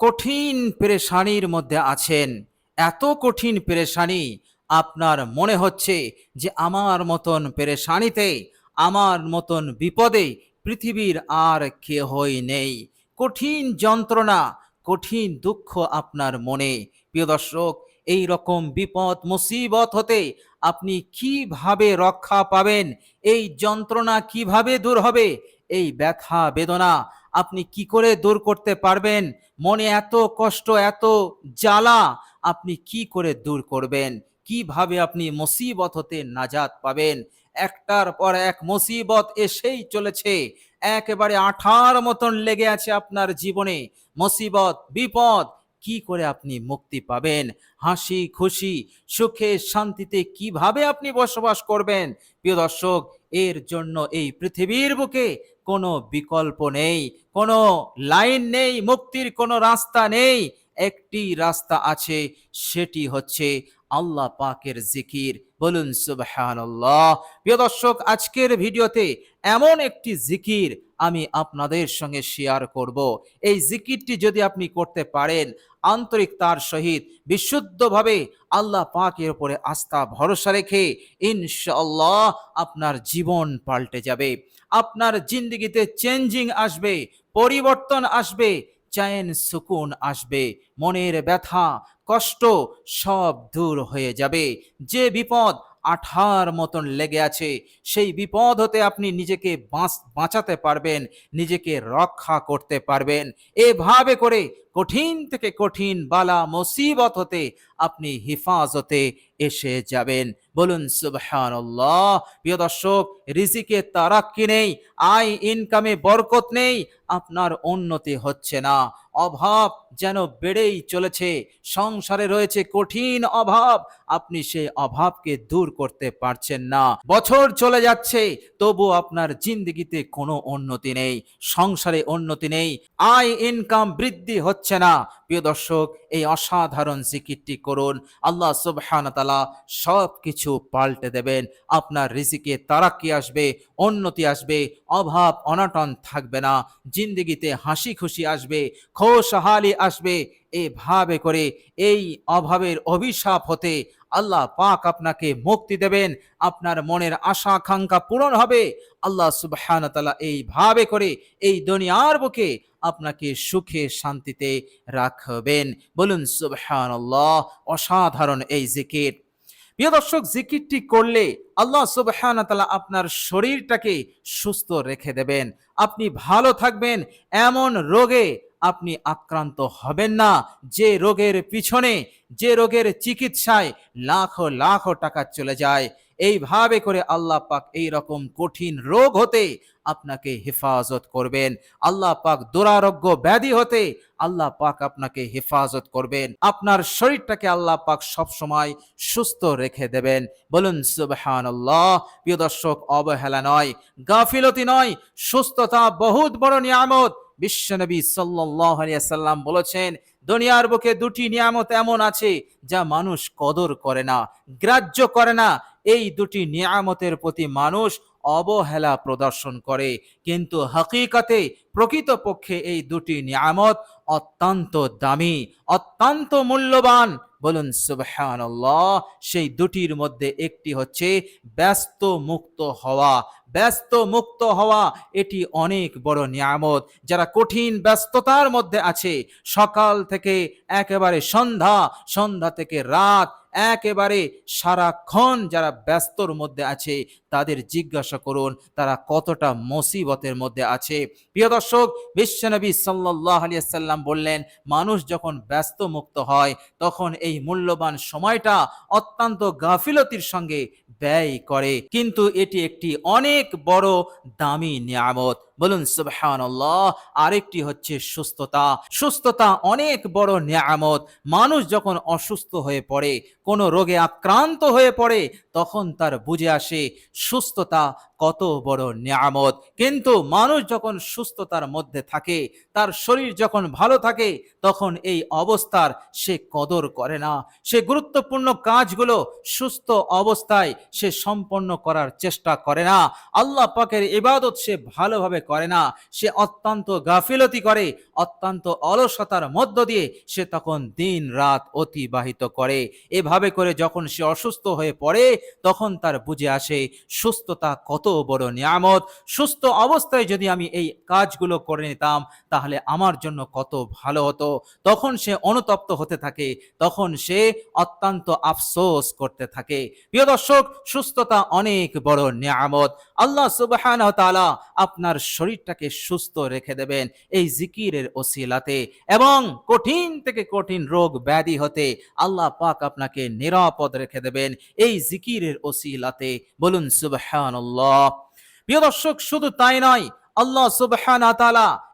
কঠিন পেরেশানির মধ্যে আছেন। এত কঠিন পেরেশানি আপনার মনে হচ্ছে যে আমার মতন পেরেশানিতে, আমার মতন বিপদে পৃথিবীর আর কেহই নেই। কঠিন যন্ত্রণা, কঠিন দুঃখ আপনার মনে। প্রিয় দর্শক, এই রকম বিপদ, মুসিবত হতে আপনি কীভাবে রক্ষা পাবেন? এই যন্ত্রণা কীভাবে দূর হবে? এই ব্যথা, বেদনা আপনি কি করে দূর করতে পারবেন? মনে এত কষ্ট, এত জ্বালা, আপনি কি করে দূর করবেন? কীভাবে আপনি মুসিবত হতে নাজাত পাবেন? একটার পর এক মুসিবত এসেই চলেছে। একেবারে আঠার মতন লেগে আছে আপনার জীবনে। মুসিবত, বিপদ, কি করে আপনি মুক্তি পাবেন? হাসি, খুশি, সুখে, শান্তিতে কীভাবে আপনি বসবাস করবেন? প্রিয় দর্শক এর জন্য এই পৃথিবীর বুকে কোনো বিকল্প নেই, কোনো লাইন নেই, মুক্তির কোনো রাস্তা নেই। একটি রাস্তা আছে, সেটি হচ্ছে আল্লাহ পাকের জিকির। বলুন সুবহানাল্লাহ। প্রিয় দর্শক, আজকের ভিডিওতে এমন একটি জিকির আমি আপনাদের সঙ্গে শেয়ার করব। এই জিকিরটি যদি আপনি করতে পারেন, আন্তরিক তার সহিত বিশুদ্ধভাবে আল্লাহ পাকের উপরে আস্থা, ভরসা রেখে ইনশাআল্লাহ আপনার জীবন পাল্টে যাবে। আপনার জিন্দগিতে চেঞ্জিং আসবে, পরিবর্তন আসবে, চয়ন, সুকুন আসবে। মনের ব্যথা কষ্ট সব দূর হয়ে যাবে। যে বিপদ আঠার মতন লেগে আছে, সেই বিপদ হতে আপনি নিজেকে বাঁচ- বাঁচাতে পারবেন, নিজেকে রক্ষা করতে পারবেন। এভাবে করে কঠিন থেকে কঠিন বালা মুসিবত হতে আপনি হিফাজতে এসে যাবেন। বলুন, সুবহানাল্লাহ। প্রিয় দর্শক, রিজিকে তারাক্কি নেই, আয় ইনকামে বরকত নেই, আপনার উন্নতি হচ্ছে না। অভাব যেন বেড়েই চলেছে, সংসারে রয়েছে কঠিন অভাব, আপনি সেই অভাবকে দূর করতে পারছেন না। বছর চলে যাচ্ছে, তবু আপনার জিন্দগিতে কোনো উন্নতি নেই, সংসারে উন্নতি নেই, আয় ইনকাম বৃদ্ধি হচ্ছে না প্রিয় দর্শক, এই অসাধারণ জিকিরটি করুন। আল্লাহ সুবহান তালা সব কিছু পাল্টে দেবেন। আপনার রিজিকে তারাক্কি আসবে, উন্নতি আসবে, অভাব, অনাটন থাকবে না। জিন্দগিতে হাসি খুশি আসবে, খোশহালি আসবে। এভাবে করে এই অভাবের অভিশাপ হতে আল্লাহ পাক আপনাকে মুক্তি দেবেন, আপনার মনের আশা আকাঙ্ক্ষা পূরণ হবে। আল্লাহ সুবহান তালা এইভাবে করে এই দুনিয়ার বুকে আপনাকে সুখে শান্তিতে রাখবেন। বলুন সুবহান অসাধারণ এই জিকির। প্রিয় দর্শক, জিকিরটি করলে আল্লাহ সুবহান তালা আপনার শরীরটাকে সুস্থ রেখে দেবেন। আপনি ভালো থাকবেন, এমন রোগে আপনি আক্রান্ত হবেন না। যে রোগের পিছনে, যে রোগের চিকিৎসায় লাখো লাখো টাকা চলে যায়। এইভাবে করে আল্লাহ পাক এই রকম কঠিন রোগ হতে আপনাকে হেফাজত করবেন। আল্লাহ পাক দুরারোগ্য ব্যাধি হতে আল্লাহ পাক আপনাকে হেফাজত করবেন। আপনার শরীরটাকে আল্লাহ পাক সব সময় সুস্থ রেখে দেবেন। বলুন, সুবহানাল্লাহ। প্রিয় দর্শক, অবহেলা নয়, গাফিলতি নয়। সুস্থতা বহুত বড় নিয়ামত। বিশ্বনবী সাল্লাম বলেছেন, দুনিয়ার বুকে দুটি নিয়ামত এমন আছে যা মানুষ কদর করে না, গ্রাহ্য করে না। এই দুটি নিয়ামতের প্রতি মানুষ অবহেলা প্রদর্শন করে। কিন্তু হাকিকাতে প্রকৃতপক্ষে এই দুটি নিয়ামত অত্যন্ত দামি, অত্যন্ত মূল্যবান। বলুন, সুবহানাল্লাহ, সেই দুটির মধ্যে একটি হচ্ছে ব্যস্ত মুক্ত হওয়া ব্যস্ত মুক্ত হওয়া, এটি অনেক বড় নিয়ামত। যারা কঠিন ব্যস্ততার মধ্যে আছে, সকাল থেকে একেবারে সন্ধ্যা সন্ধ্যা থেকে রাত, একেবারে সারাক্ষণ যারা ব্যস্তর মধ্যে আছে, তাদের জিজ্ঞাসা করুন, তারা কতটা মুসিবতের মধ্যে আছে? প্রিয় দর্শক, বিশ্বনবী সাল্লাহ সাল্লাম বললেন, মানুষ যখন ব্যস্ত মুক্ত হয়, তখন এই মূল্যবান সময়টা অত্যন্ত গাফিলতির সঙ্গে ব্যয় করে। কিন্তু এটি একটি অনেক বড় দামি নিয়ামত। বলুন, সুবহানাল্লাহ, আরেকটি হচ্ছে সুস্থতা। সুস্থতা অনেক বড় নিয়ামত। মানুষ যখন অসুস্থ হয়ে পড়ে, কোনো রোগে আক্রান্ত হয়ে পড়ে, তখন তার বুঝে আসে সুস্থতা কত বড় নিয়ামত। কিন্তু মানুষ যখন সুস্থতার মধ্যে থাকে, তার শরীর যখন ভালো থাকে, তখন এই অবস্থার সে কদর করে না। সে গুরুত্বপূর্ণ কাজগুলো সুস্থ অবস্থায় সে সম্পন্ন করার চেষ্টা করে না। আল্লাহ পাকের ইবাদত সে ভালোভাবে করে না। সে অত্যন্ত গাফিলতি করে, অত্যন্ত অলসতার মধ্য দিয়ে সে তখন দিন রাত অতিবাহিত করে। এভাবে করে যখন সে অসুস্থ হয়ে পড়ে, তখন তার বুঝে আসে, সুস্থতা কত বড় নিয়ামত। সুস্থ অবস্থায় যদি আমি এই কাজগুলো করে নিতাম, তাহলে আমার জন্য কত ভালো হতো। তখন সে অনুতপ্ত হতে থাকে, তখন সে অত্যন্ত আফসোস করতে থাকে। প্রিয় দর্শক, সুস্থতা অনেক বড় নিয়ামত। আল্লাহ তাআলা আপনার শরীরটাকে সুস্থ রেখে দেবেন এই জিকিরের ওসিলাতে। এবং কঠিন থেকে কঠিন রোগ ব্যাধি হতে আল্লাহ পাক আপনাকে নিরাপদ রেখে দেবেন এই জিকিরের ওসিলাতে। বলুন, সুবহানাল্লাহ। প্রিয় দর্শক, শুধু তাই নয়, আল্লাহ সুবহান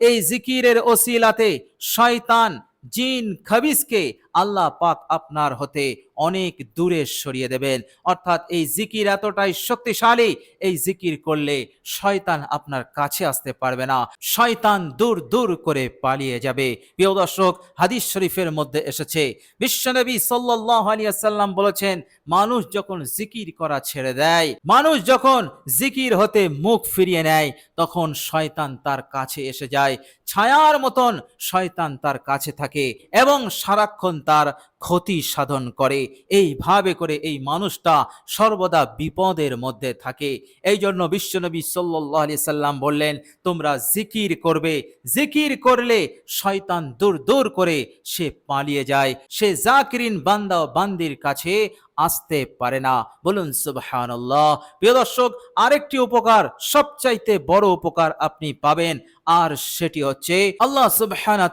এই জিকিরের ওসিলাতে শয়তান, জিন খাবিসকে আল্লাহ পাক আপনার হতে অনেক দূরে সরিয়ে দেবেন। অর্থাৎ এই জিকির এতটাই শক্তিশালী, এই জিকির করলে শয়তান আপনার কাছে আসতে পারবে না। শয়তান দূর দূর করে পালিয়ে যাবে। প্রিয় দর্শক, হাদিস শরীফের মধ্যে এসেছে বিশ্বনবী সাল্লাল্লাহু আলাইহি সাল্লাম বলেছেন, মানুষ যখন জিকির করা ছেড়ে দেয়, মানুষ যখন জিকির হতে মুখ ফিরিয়ে নেয়, তখন শয়তান তার কাছে এসে যায়। ছায়ার মতন শয়তান তার কাছে থাকে এবং সারাক্ষণ তার ক্ষতি সাধন করে। এইভাবে করে এই মানুষটা সর্বদা বিপদের মধ্যে থাকে। এই জন্য বিশ্বনবী সাল্লাহ আলি সাল্লাম বললেন, তোমরা জিকির করবে। জিকির করলে শয়তান দূর দূর করে সে পালিয়ে যায়। সে জাকিরিন বান্দা বান্দির কাছে আসতে পারে না। বলুন, সুবহানাল্লাহ। প্রিয় দর্শক, আরেকটি উপকার, সবচাইতে বড় উপকার আপনি পাবেন, আর সেটি হচ্ছে আল্লাহ সুবহানা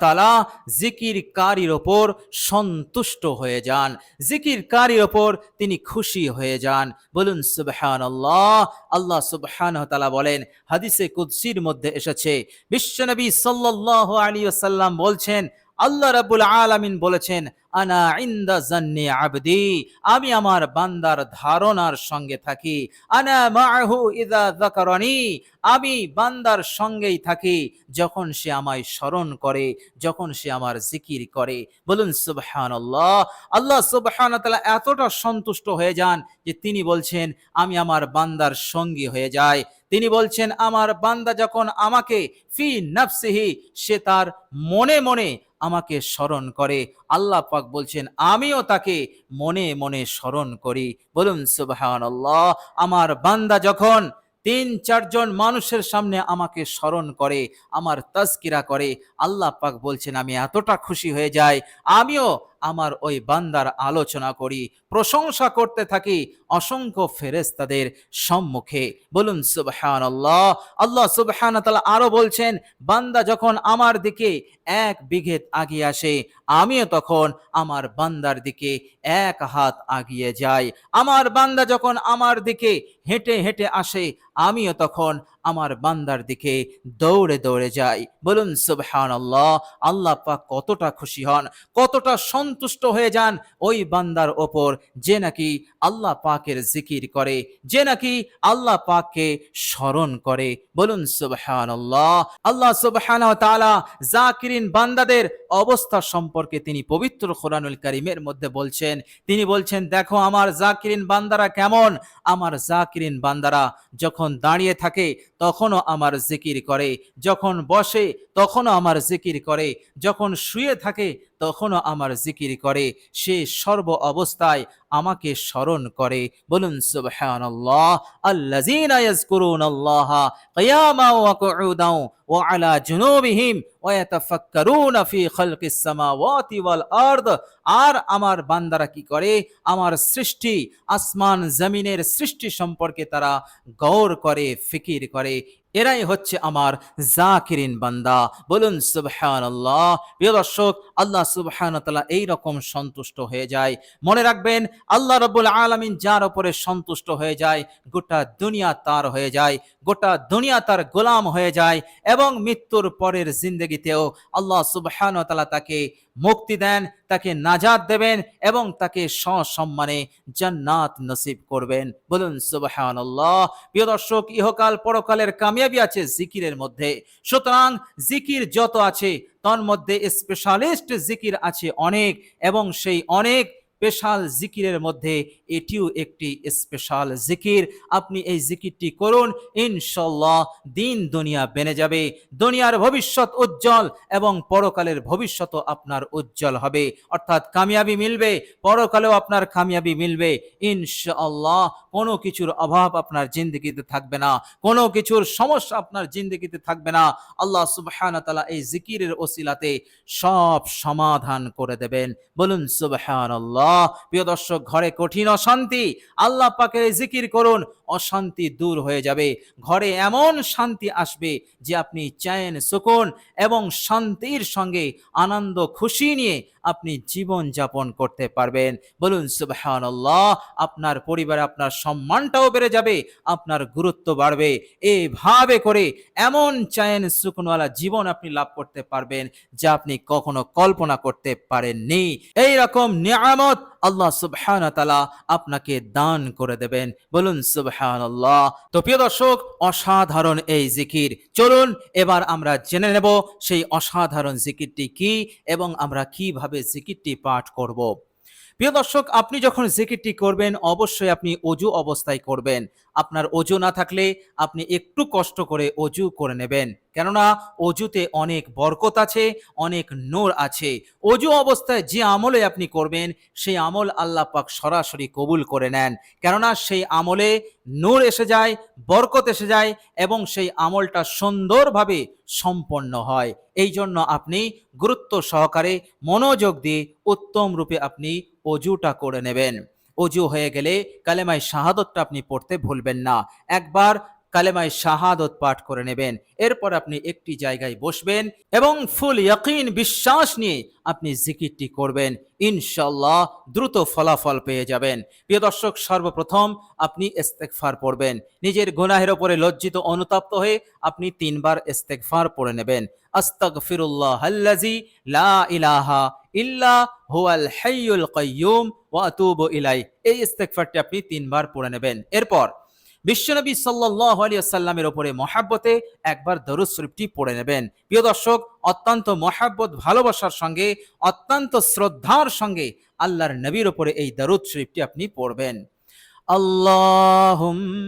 জিকির কারির ওপর সন্তুষ্ট হয়ে যান। জিকির কারির ওপর তিনি খুশি হয়ে যান। বলুন, সুবহানাল্লাহ। আল্লাহ সুবহানাহু তাআলা বলেন, হাদিসে কুদসির মধ্যে এসেছে বিশ্বনবী সাল্লাল্লাহু আলাইহি ওয়াসাল্লাম বলছেন, আল্লাহ রাব্বুল আলামিন বলেছেন আনা ইন্দা জান্নি আবদি, আমি আমার বান্দার ধারণার সঙ্গে থাকি। আনা মাহু ইদা আমি বান্দার সঙ্গেই থাকি যখন সে আমায় স্মরণ করে, যখন সে আমার জিকির করে। বলুন সুবহানাল্লাহ। আল্লাহ সুবহানাহু তাআলা এতটা সন্তুষ্ট হয়ে যান যে তিনি বলছেন, আমি আমার বান্দার সঙ্গী হয়ে যাই। তিনি বলছেন, আমার বান্দা যখন আমাকে ফি নাফসিহি, সে তার মনে মনে আমাকে স্মরণ করে। আল্লাহ পাক বলছেন, আমিও তাকে মনে মনে স্মরণ করি। বলুন, সুবহানাল্লাহ, আমার বান্দা যখন তিন চারজন মানুষের সামনে আমাকে স্মরণ করে, আমার তস্কিরা করে, আল্লাহ পাক বলছেন, আমি এতটা খুশি হয়ে যাই। আমিও আমার ওই বান্দার আলোচনা করি, প্রশংসা করতে থাকি অসংখ্য ফেরেস্তাদের সম্মুখে। বলুন সুবহান আল্লাহ আল্লাহ সুবহান তাআলা আরও বলছেন, বান্দা যখন আমার দিকে এক বিঘেত আগিয়ে আসে, আমিও তখন আমার বান্দার দিকে এক হাত আগিয়ে যাই। আমার বান্দা যখন আমার দিকে হেঁটে হেঁটে আসে, আমিও তখন আমার বান্দার দিকে দৌড়ে দৌড়ে যাই। বলুন সুবহান আল্লাহ আল্লাহ পাক কতটা খুশি হন, কতটা সন্তুষ্ট হয়ে যান ওই বান্দার ওপর যে নাকি আল্লাহ পাকের জিকির করে, যে নাকি আল্লাহ পাককে স্মরণ করে। বলুন সুবহান আল্লাহ আল্লাহ সুবহান জাকিরিন বান্দাদের অবস্থা সম্পর্কে তিনি পবিত্র কোরআনুল কারিমের মধ্যে বলছেন। তিনি বলছেন, দেখো, আমার জাকিরিন বান্দারা কেমন? আমার জাকিরিন বান্দারা যখন দাঁড়িয়ে থাকে তখনও আমার জিকির করে। যখন বসে তখনও আমার জিকির করে। যখন শুয়ে থাকে তখনও আমার জিকির করে। সে সর্ব অবস্থায় আমাকে স্মরণ করে। বলুন, সুবহানাল্লাহ, আল্লাযীনা ইয়াযকুরুনাল্লাহা কিয়ামা ওয়া কুউদাও ওয়া আলা জুনুবিহিম ওয়া ইয়াতাফাক্কারুনা ফি খালকিস সামাওয়াতি ওয়াল আরদ। আর আমার বান্দারা কি করে? আমার সৃষ্টি, আসমান, জমিনের সৃষ্টি সম্পর্কে তারা গৌর করে, ফিকির করে। এরাই হচ্ছে আমার জাকিরিন বান্দা। বলুন, সুবহানাল্লাহ। প্রিয় দর্শক, আল্লাহ সুবহানাহু তাআলা এই রকম সন্তুষ্ট হয়ে যায়। মনে রাখবেন, আল্লাহ রাব্বুল আলামিন যার ওপরে সন্তুষ্ট হয়ে যায়, গোটা দুনিয়া তার হয়ে যায়, গোটা দুনিয়া তার গোলাম হয়ে যায় এবং মৃত্যুর পরের জিন্দগিতেও আল্লাহ সুবহানাহু তাআলা তাকে মুক্তি দেন, তাকে নাজাদ দেবেন এবং তাকে সসম্মানে জান্নাত নসিব করবেন। বলুন সুবাহ প্রিয় দর্শক, ইহকাল পরকালের কামিয়াবি আছে জিকিরের মধ্যে। সুতরাং জিকির যত আছে, তন্মধ্যে স্পেশালিস্ট জিকির আছে অনেক এবং সেই অনেক স্পেশাল জিকিরের মধ্যে এটিও একটি স্পেশাল জিকির। আপনি এই জিকিরটি করুন ইনশাল্লাহ দিন দুনিয়া বেনে যাবে, দুনিয়ার ভবিষ্যৎ উজ্জ্বল এবং পরকালের ভবিষ্যৎ আপনার উজ্জ্বল হবে। অর্থাৎ কামিয়াবি মিলবে, পরকালেও আপনার কামিয়াবি মিলবে। ইনশাআল্লাহ কোনো কিছুর অভাব আপনার জিন্দগিতে থাকবে না, কোনো কিছুর সমস্যা আপনার জিন্দগিতে থাকবে না। আল্লাহ সুবহানাহু তাআলা এই জিকিরের ওসিলাতে সব সমাধান করে দেবেন। বলুন সুবহানাল্লাহ। প্রিয় দর্শক, ঘরে কঠিন অশান্তি, আল্লাহ পাকে জিকির করুন, অশান্তি দূর হয়ে যাবে। ঘরে এমন শান্তি আসবে যে আপনি চায়েন সুকুন এবং শান্তির সঙ্গে আনন্দ, খুশি নিয়ে আপনি জীবন যাপন করতে পারবেন। বলুন, সুবহানাল্লাহ, আপনার পরিবারে আপনার সম্মানটাও বেড়ে যাবে, আপনার গুরুত্ব বাড়বে। এইভাবে করে এমন চায়েন সুকুনওয়ালা জীবন আপনি লাভ করতে পারবেন, যা আপনি কখনো কল্পনা করতে পারেননি। এই রকম নিয়ামত আল্লাহ সুবহানাহু তালা আপনাকে দান করে দেবেন। বলুন সুবহান আল্লাহ তো প্রিয় দর্শক, অসাধারণ এই জিকির। চলুন এবার আমরা জেনে নেব সেই অসাধারণ জিকিরটি কি এবং আমরা কীভাবে জিকিরটি পাঠ করব। প্রিয় দর্শক, আপনি যখন জিকিরটি করবেন, অবশ্যই আপনি অজু অবস্থায় করবেন। আপনার অজু না থাকলে আপনি একটু কষ্ট করে অজু করে নেবেন। কেননা, অজুতে অনেক বরকত আছে, অনেক নূর আছে। অজু অবস্থায় যে আমলে আপনি করবেন, সেই আমল আল্লাহ পাক সরাসরি কবুল করে নেন। কেননা, সেই আমলে নূর এসে যায়, বরকত এসে যায় এবং সেই আমলটা সুন্দরভাবে সম্পন্ন হয়। এই জন্য আপনি গুরুত্ব সহকারে মনোযোগ দিয়ে উত্তম রূপে আপনি অজুটা করে নেবেন। অজু হয়ে গেলে কালেমায় শাহাদতটা আপনি পড়তে ভুলবেন না। একবার কালেমায় শাহাদত পাঠ করে নেবেন। এরপর আপনি একটি জায়গায় বসবেন এবং ফুল ইয়াকিন বিশ্বাস নিয়ে আপনি জিকিরটি করবেন। ইনশাল্লাহ দ্রুত ফলাফল পেয়ে যাবেন। প্রিয় দর্শক, সর্বপ্রথম আপনি ইস্তেগফার পড়বেন। নিজের গুনাহের ওপরে লজ্জিত অনুতপ্ত হয়ে আপনি তিনবার ইস্তেগফার পড়ে নেবেন। আস্তাগফিরুল্লাহ আল্লাজি লা ইলাহা ইল্লা হুয়াল হাইয়ুল কাইয়ুম ওয়া আতুবু ইলাই এই ইস্তেগফারটি আপনি তিনবার পড়ে নেবেন। এরপর, বিশ্বনবী সাল্লাল্লাহু আলাইহি সাল্লামের ওপরে মহাব্বতে একবার দরুদ শরীফটি পড়ে নেবেন। প্রিয় দর্শক, অত্যন্ত মহাব্বত, ভালোবাসার সঙ্গে, অত্যন্ত শ্রদ্ধার সঙ্গে আল্লাহর নবীর ওপরে এই দরুদ শরীফটি আপনি পড়বেন। আল্লাহুম্মা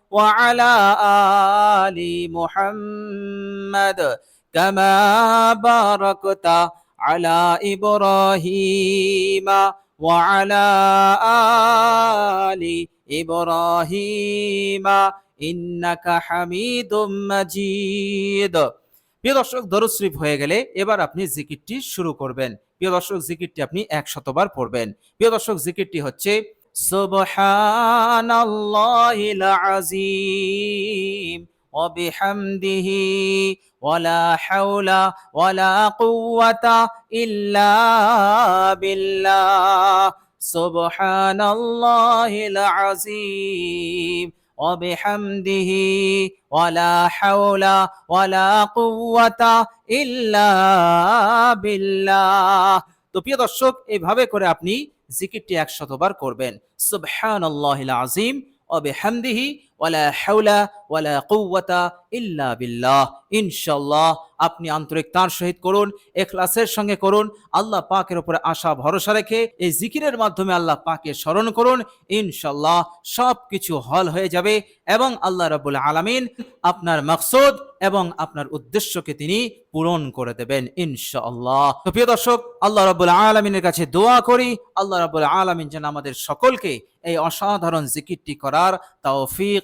وعلى آل محمد كما باركت على إبراهيم وعلى آل إبراهيم إنك حميد مجيد প্রিয় দর্শক দরুদ শরীফ হয়ে গেলে এবার আপনি জিকিরটি শুরু করবেন প্রিয় দর্শক জিকিরটি আপনি একশতবার পড়বেন প্রিয় দর্শক জিকিরটি হচ্ছে সুবহানাল্লাহিল আযীম وبحمده ولا حول ولا قوة إلا بالله سبحان الله العظيم وبحمده ولا حول ولا قوة إلا بالله তো প্রিয় দর্শক এইভাবে করে আপনি জিকিরটি একশতবার করবেন। সুবহান আল্লাহ আজিম অবে ওয়াবিহামদিহি ওয়ালা হাওলা ওয়ালা কুওয়াতা ইল্লা বিল্লাহ। ইনশাআল্লাহ, আপনি আন্তরিকতার সহিত করুন, এখলাসের সঙ্গে করুন, আল্লাহ পাকের উপরে আশা, ভরসা রেখে এই জিকিরের মাধ্যমে আল্লাহ পাকে স্মরণ করুন ইনশাল্লাহ সব কিছু হল হয়ে যাবে এবং আল্লাহ রাবুল আলামিন আপনার মাকসুদ এবং আপনার উদ্দেশ্যকে তিনি পূরণ করে দেবেন, ইনশাআল্লাহ। প্রিয় দর্শক, আল্লাহ রাবুল আলমিনের কাছে দোয়া করি, আল্লাহ রাবুল আলমিন যেন আমাদের সকলকে এই অসাধারণ জিকিরটি করার তৌফিক